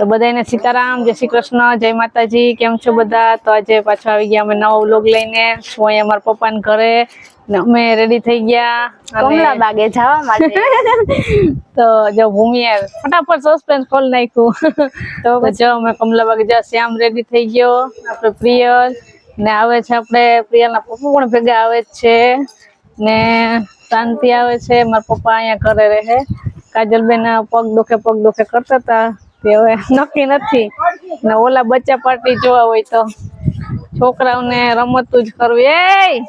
તો બધાને સીતારામ જય શ્રી કૃષ્ણ જય માતાજી કેમ છો બધા? તો આજે પાછો આવી ગયા અમે નવો વ્લોગ લઈને. શું અહીંયા મારા પપ્પાના ઘરે? અમે રેડી થઈ ગયા. કમલા બાગે જવા માટે. તો જો ભૂમિએ ફટાફટ સસ્પેન્સ ખોલ નાખ્યું. તો જો અમે કમલાબાગ જવા શ્યામ રેડી થઈ ગયો. આપણે પ્રિયલ. ને આવે છે આપણે પ્રિયલના પપ્પા પણ ભેગા આવે છે. ને શાંતિ આવે છે. મારા પપ્પા અહીંયા ઘરે રહે. કાજલબેન પગ દુખે પગ દુખે કરતા હતા. તે હવે નક્કી નથી. ને ઓલા બચ્ચા પાર્ટી જોવા હોય તો છોકરાઓને રમતું જ કરવું. એ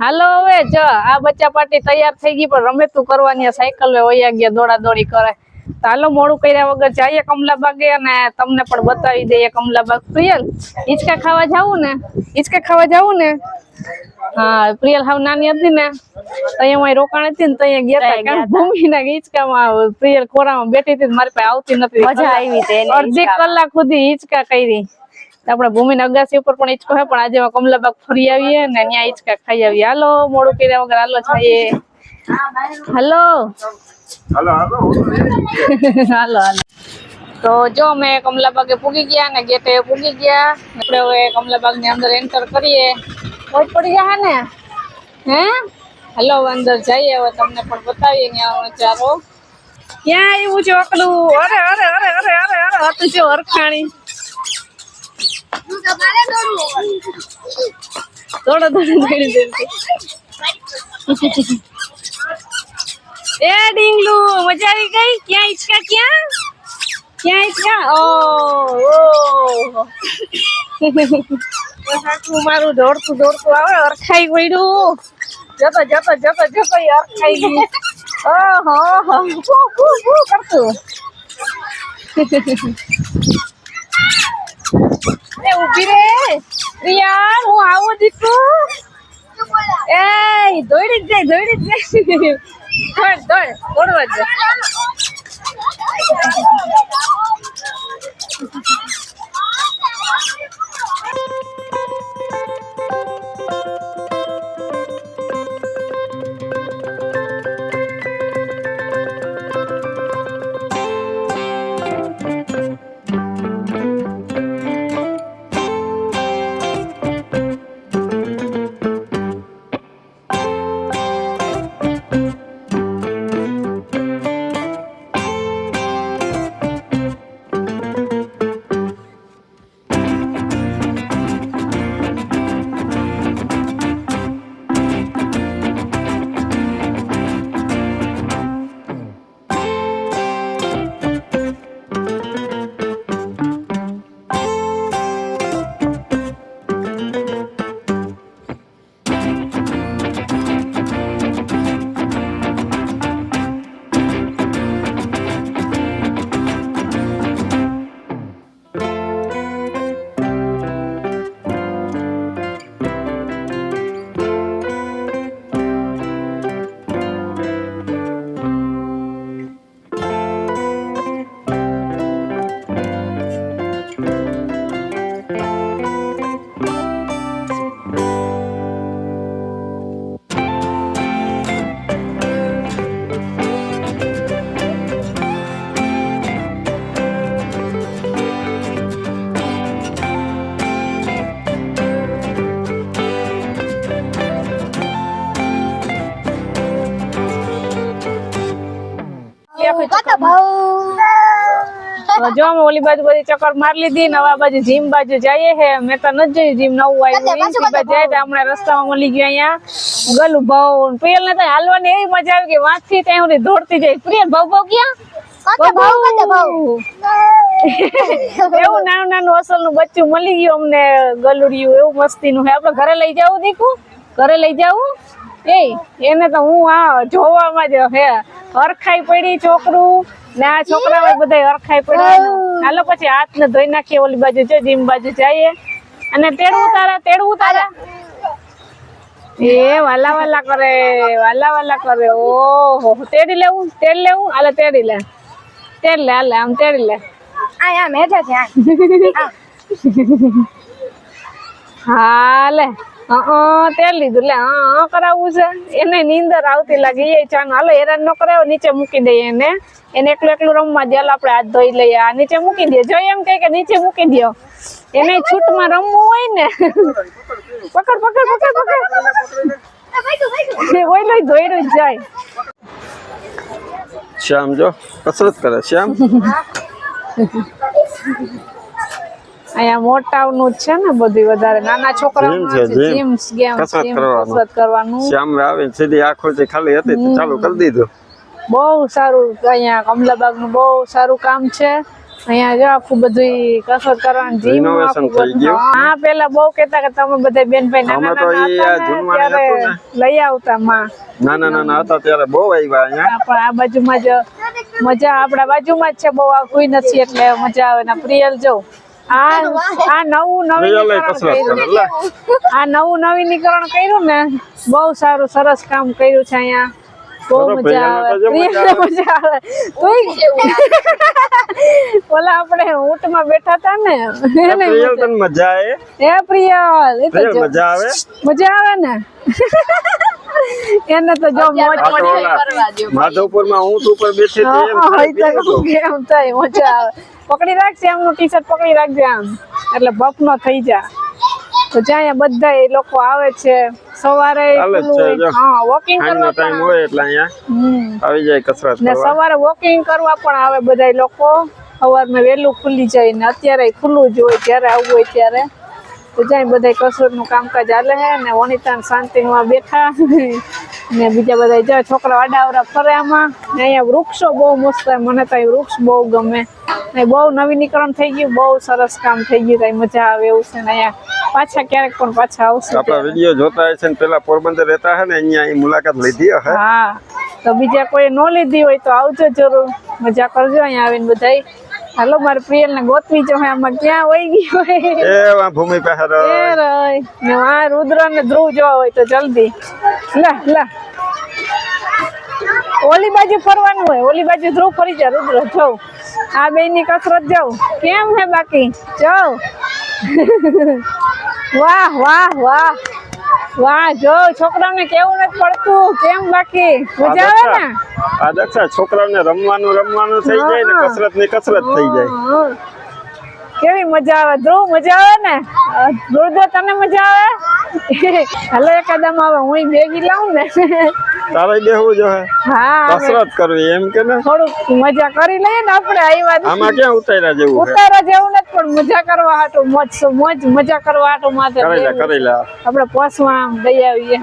હાલો હવે જો, આ બચ્ચા પાર્ટી તૈયાર થઈ ગઈ, પણ રમેતું કરવાની આ સાયકલ વયા ગયા દોડા દોડી કરે. તો હાલો મોડું કર્યા વગર જઈએ કમલાબાગે અને તમને પણ બતાવી દઈએ કમલાબાગ પ્રિયલ, હિંચકા ખાવા જાવું ને? હિંચકા ખાવા જાવું ને? હા, પ્રિયલ હાવ નાની હતી ને. તો અહીંયા રોકાણ હતી ને તો અહીંયા ગયા હતા કારણ ભૂમિના હિંચકામાં પ્રિયલ કોરામાં બેઠી હતી મારી પાસે આવતી નથી મજા આવી હતી અડધી કલાક સુધી હિંચકા કરી. આપણે ભૂમિ અગાસી ઉપર પણ હિંચકો હે પણ આજે કમલાબાગ ફરી આવીએ ને ત્યાં હિંચકા ખાઈ આવીએ. હાલો મોડું કર્યા વગર હાલો છાઈએ હાલો. હાલો હાલો. હાલો હાલો. તો જો અમે કમલાબાગે પૂગી ગયા ને ગેટે પૂગી ગયા. આપણે હવે કમલાબાગની અંદર એન્ટર કરીએ. પડી ગયા ને? હે? હાલો અંદર જઈએ હવે તમને પણ બતાવીએ ત્યાં નજારો ક્યાં આવ્યું છે ઓકલું? અરે અરે અરે અરે અરે અરે હતું છે હરખાણી. દોડો દોડો દોડી દોડી એ ડીંગલુ મજા આવી ગઈ? ક્યાં ઈચકા ક્યાં? ક્યાં ઈચકા? ઓ ઓ. મારું દોડતું દોડતું આવે અરખાઈ પડ્યું. જતો જતો જતો જતો યાર અરખાઈ ગઈ ઓહો હો ફૂ, ફૂ કરતું એ ઊભી રે. રિયા હું આવું દીકુ. એ દોડી જ જાય દોડી જ જાય. દોડ દોડ દોડવા જ તો જો ઓલી બાજુ બધી ચક્કર મારી લીધી ને આ બાજુ જીમ બાજુ જઈએ હે. મેં તો નથી જોયું જીમ નવું આવ્યું. બાજુ જાય તો હમણાં રસ્તામાં મળી ગયું અહીંયા. ગલુ ભાવ પ્રિયલ ને તો હાલવાની એવી મજા આવી કે વાંચતી ત્યાં સુધી દોડતી જાય. પ્રિયલ ભાવ ભાવ ક્યાં? એવું નાનું નાનું અસલનું બચ્ચું મળી ગયું અમને ગલુડિયું. એવું મસ્તી નું હે. આપણે ઘરે લઈ જાવું દીકુ? ઘરે લઈ જાવું? એ એને તો હું આ જોવામાં જ હે. હરખાઈ પડી છોકરું. ને આ છોકરા બધા હરખાઈ પડ્યા હાલો પછી હાથ ને ધોઈ નાખીએ ઓલી બાજુ જો જીમ બાજુ જઈએ. અને તેડવું તારા તેડવું તારા. એ વાલા વાલા કરે વાલા વાલા કરે. ઓહો તેડી લેવું તેડ લેવું? હાલે તેડી લે. તેડ લે હાલે આમ તેડી લે. આ આમ હેઠે છે હાલે. તે લીધું. લે, હા કરાવવું છે. એને નીંદર આવતી લાગે. એ ચાનો, હાલો, હેરાન ન કરાવો, નીચે મૂકી દઈએ એને. એને એકલું એકલું રમવા દે આપણે હાથ ધોઈ લઈએ. આ નીચે મૂકી દે. જો એમ કે નીચે મૂકી દો એને છૂટમાં રમવું હોય ને, પકડ પકડ પકડ પકડ. હોય લઈ ધોઈડું જ જાય. શ્યામ, જો, કસરત કરે. શ્યામ. અહીંયા મોટાનું છે ને બધું વધારે. નાના છોકરા જીમ્સ ગેમ કસરત કરવાનું. શ્યામ આવે સીધી આંખો જે ખાલી હતી તે ચાલુ કરી દીધું. બહુ સારું અહીંયા કમલાબાગનું બહુ સારું કામ છે. અહીંયા જો આખું બધું કસરત કરવાનું જીમ Renovation થઈ ગયું. હા પેલા બહુ કેતા કે તમે બધા બેન ભાઈ નાના નાના હતું લઈ આવતા માં. નાના નાના હતા ત્યારે બહુ આવ્યા અહીંયા. પણ આ બાજુમાં જ મજા આપણા બાજુમાં જ છે બહુ આ કોઈ નથી એટલે મજા આવે ને પ્રિયલ જો. આ આ નવું નવીનીકરણ કર્યું. લે. આ નવું નવીનીકરણ કર્યું ને બહુ સારું સરસ કામ કર્યું છે અહીંયા. બહુ મજા આવે. પ્રિયાને તો જો મજા આવે. ઓલા આપણે ઊંટમાં બેઠા હતા ને એને પ્રિયલ તને મજા આવે? એ પ્રિયલ એ તો મજા આવે? મજા આવે ને? એને તો જો મોજ ઓલા માધવપુરમાં ઊંટ ઉપર બેઠી હતી એમ હા, હા, થાય મજા આવે. પકડી રાખજે આમનું ટી શર્ટ પકડી રાખજે આમ. એટલે બફ નો થઈ જા તો જ્યાં બધા એ લોકો આવે છે સવારે. હા વોકિંગ કરવા ટાઈમ પણ હોય એટલે અહીંયા આવી જાય કસરત ને સવારે વોકિંગ કરવા પણ આવે બધા લોકો. સવારમાં વહેલું ખુલી જાય ને અત્યારે ખુલ્લું જ હોય જ્યારે આવવું હોય ત્યારે. તો જાય બધા કસરતનું કામકાજ હાલે છે ને વનિતા શાંતિમાં બેઠા ને બીજા બધા જો છોકરા આડાવરા ફરે આમાં. ને અહીંયા વૃક્ષો બહુ મસ્ત. મને તો વૃક્ષ બહુ ગમે. ને બહુ નવીનીકરણ થઈ ગયું. બહુ સરસ કામ થઈ ગયું. કઈ મજા આવે એવું છે ને અહીંયા. પાછા ક્યારેક પણ પાછા આવશે આપણા વીડિયો જોતા હશે ને પેલા પોરબંદર રહેતા હે ને અહીંયા મુલાકાત લીધી હા. તો બીજા કોઈ ન લીધી હોય તો આવજો જરૂર. મજા કરજો. અહીંયા આવીને બધાય. હાલો માર પ્રિયલ ને ગોતવી જો આમાં ક્યાં હોય ગઈ હોય? એ વા ભૂમિ પાસે એ રય. ને આ રુદ્ર ને ધ્રુવ જોવા હોય તો જલ્દી. લા લા. ઓલી બાજુ ફરવાનું હોય. ઓલી બાજુ ધ્રુવ ફરી જા રુદ્ર. જો. આ બે ની કસરત જાઉં કેમ હે બાકી? જાવ વાહ વાહ વાહ. વાહ જો છોકરાઓને કેવું નથી પડતું કેમ બાકી મજા આવે ને આ દક્ષા છોકરાઓને રમવાનું રમવાનું થઈ જાય ને. કસરતની કસરત થઈ જાય. કેવી મજા આવે? ધ્રુવ મજા આવે ને? ધ્રુવ તને મજા આવે? હાલો એકાદમ આવે હું ભેગી લાવું ને. તારે બેહવું જો હા કસરત કરવી એમ કે ને? થોડુંક મજા કરી લઈએ ને આપણે આવ્યા આમાં ક્યાં ઉતાર્યા જેવું ઉતારા જેવું નથી પણ મજા કરવા હાટું મોજ મોજ મજા કરવા હાટું માથે કરી લે કરી લે. આપણે પોસમાં આમ દઈ આવીએ.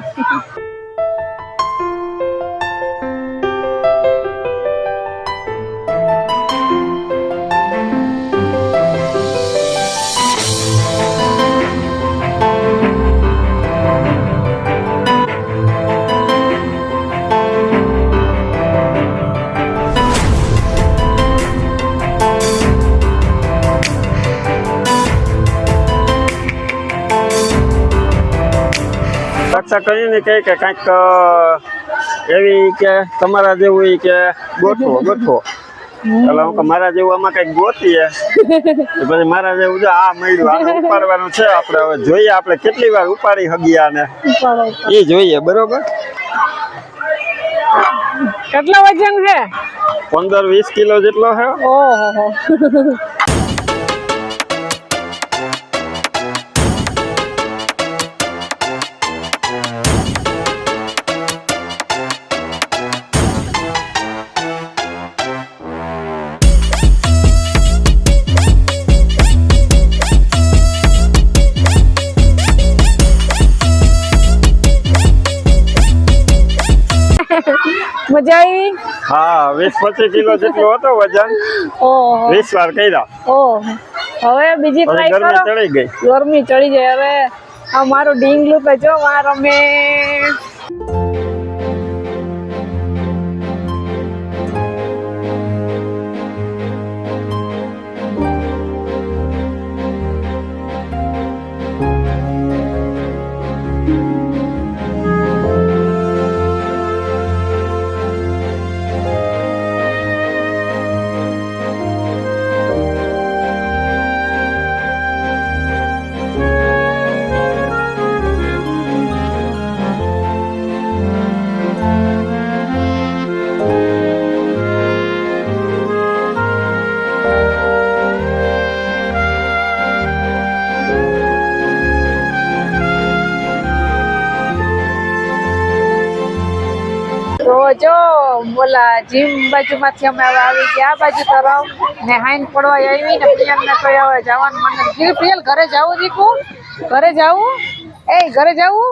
રક્ષા કરીને કહે કે કાંઈક એવી કે તમારા જેવું કે ગોઠવો ગોઠવો. એટલે હું મારા જેવું આમાં કંઈક ગોતીએ. પછી મારા જેવું જો આ મળ્યું આને ઉપાડવાનું છે આપણે. હવે જોઈએ આપણે કેટલી વાર ઉપાડી હગીયા ને એ જોઈએ બરોબર? કેટલા વજન છે? પંદર વીસ કિલો જેટલો છે. ઓહો. મજા આવી હા વીસ પચીસ કિલો જેટલો હતો વજન. ઓહો. વીસ વાર કર્યા. ઓહો. હવે બીજી ટ્રાય ગરમી ચડી ગઈ. ગરમી ચડી જાય હવે આ મારું ઢીંગલું તો જો વાર રમે. ઓલા જીમ બાજુમાંથી અમે આવી ગયા. આ બાજુ તરફ ને હાઈન પડવા આવી ને પ્રિયલને તો હવે જવાનું મને કીધું પ્રિયલ ઘરે જવું દીકુ? ઘરે જવું એ ઘરે જવું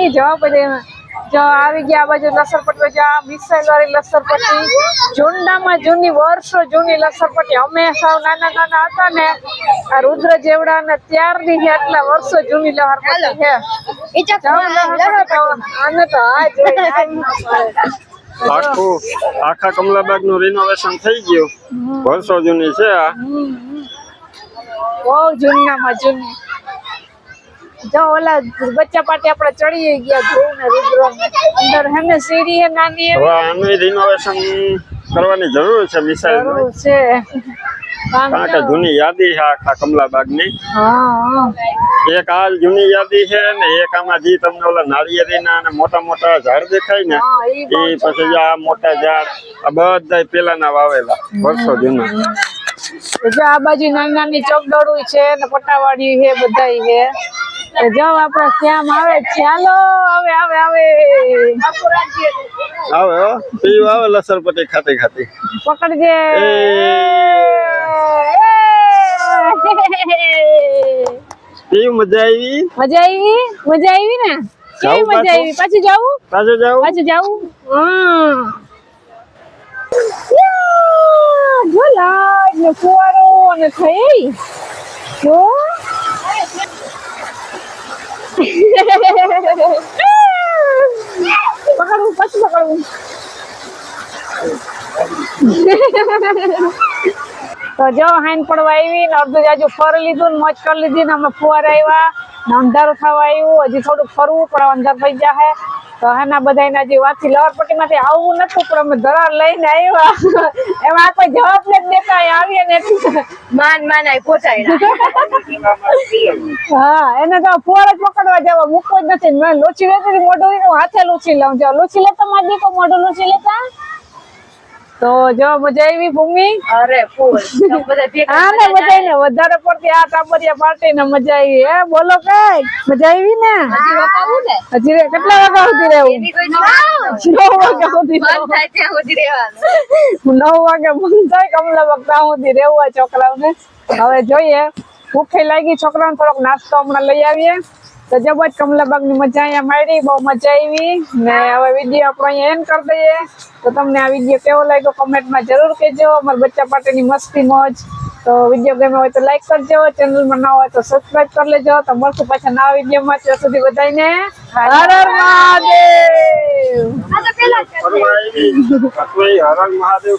એ જવાબ દે જો આવી ગયા આ બાજુ લસરપટ્ટી જા મિસાઈલ વાળી લસરપટ્ટી. જૂનામાં જૂની વર્ષો જૂની લસરપટ્ટી. અમે સાવ નાના નાના હતા ને આ રુદ્ર જેવડા ને ત્યારની આટલા વર્ષો જૂની લહરપટ્ટી છે. આને તો આ જ. આખું આખા કમલાબાગનું રિનોવેશન થઈ ગયું. વર્ષો જૂની છે આ. બહુ જૂનામાં જૂની. જો ઓલા બચ્ચા પાટી આપણે ચડી ગયા ધ્રુવ ને અંદર હેને સીડી હે નાની હવે આનું રિનોવેશન કરવાની જરૂર છે મિસાઈલ છે. કારણ કે જૂની યાદી છે આખા કમલાબાગની હા હા. એક આ જૂની યાદી છે ને એક આમાં જે તમને ઓલા નાળિયેરીના અને મોટા મોટા ઝાડ દેખાય ને એ પછી આ મોટા ઝાડ આ બધા પેલાના વાવેલા વર્ષો જૂના. આ બાજુ નાની નાની ચોકડોળું છે ને પટાવાળી છે બધાય છે. જો આપણે શ્યામ આવે ચાલો આવે આવે આવે આવે. પીવ આવે લસરપટી ખાતી ખાતી. પકડજે. પીવું મજા આવી? મજા આવી? મજા આવી ને? કેવી મજા આવી? પાછું જાવું? પાછું જાવું પાછું જાવું? હા. લાઈટ ને ફુવારો ને થઈ. જો. પકડવું પછી પકડવું તો જો હાઈન પડવા આવી ને અડધું જાજુ ફરી લીધું ને મોજ કરી લીધી ને અમે ફુવારા આવ્યા ને અંધારું થવા આવ્યું હજી થોડું ફરવું, પણ અંધાર થઈ જાય તો હેના બધા જે વાતથી લવરપટ્ટી આવવું નતું પણ અમે ધરાર લઈને આવ્યા. એમાં કોઈ જવાબ નથી દેતા આવીએ ને. માન માન આઈ હા એને તો ફુવારા જ પકડવા જવા મૂકવો જ નથી. મેં લોચી લેતી મોઢું હાથે લૂછી લઉં જો લોચી લેતા મારી દીકો મોઢું લૂછી લેતા? તો જો મજા આવી ભૂમિ? અરે ફૂલ. તો બધા ભેગા હા ને વધારે પડતી આ ટાબરિયા પાર્ટી ને મજા આવી. હે બોલો કઈ? મજા આવી ને? હજી ને? કેટલા વાગ્યા સુધી રહેવું? નવ વાગ્યા સુધી નવ વાગે બંધ થાય કમલા વખતા સુધી રહેવું છોકરાઓને. હવે જોઈએ. ભૂખે લાગી છોકરાઓને થોડોક નાસ્તો હમણાં લઈ આવીએ. તો જબજ કમલાબાગની મજા અહીંયા મારી બહુ મજા આવી. ને હવે વીડિયો આપણે અહીંયા એન્ડ કરી દઈએ. તો તમને આ વીડિયો કેવો લાગ્યો કમેન્ટમાં જરૂર કહેજો. અમારા બચ્ચા પાટેની મસ્તી મોજ. તો વીડિયો ગમે હોય તો લાઈક કરજો. ચેનલમાં ના હોય તો સબસ્ક્રાઈબ કરી લેજો. તો મળશું પાછા નવા વિડીયોમાં ત્યાં સુધી બધાને હર હર મહાદેવ. હરણ મહાદેવ.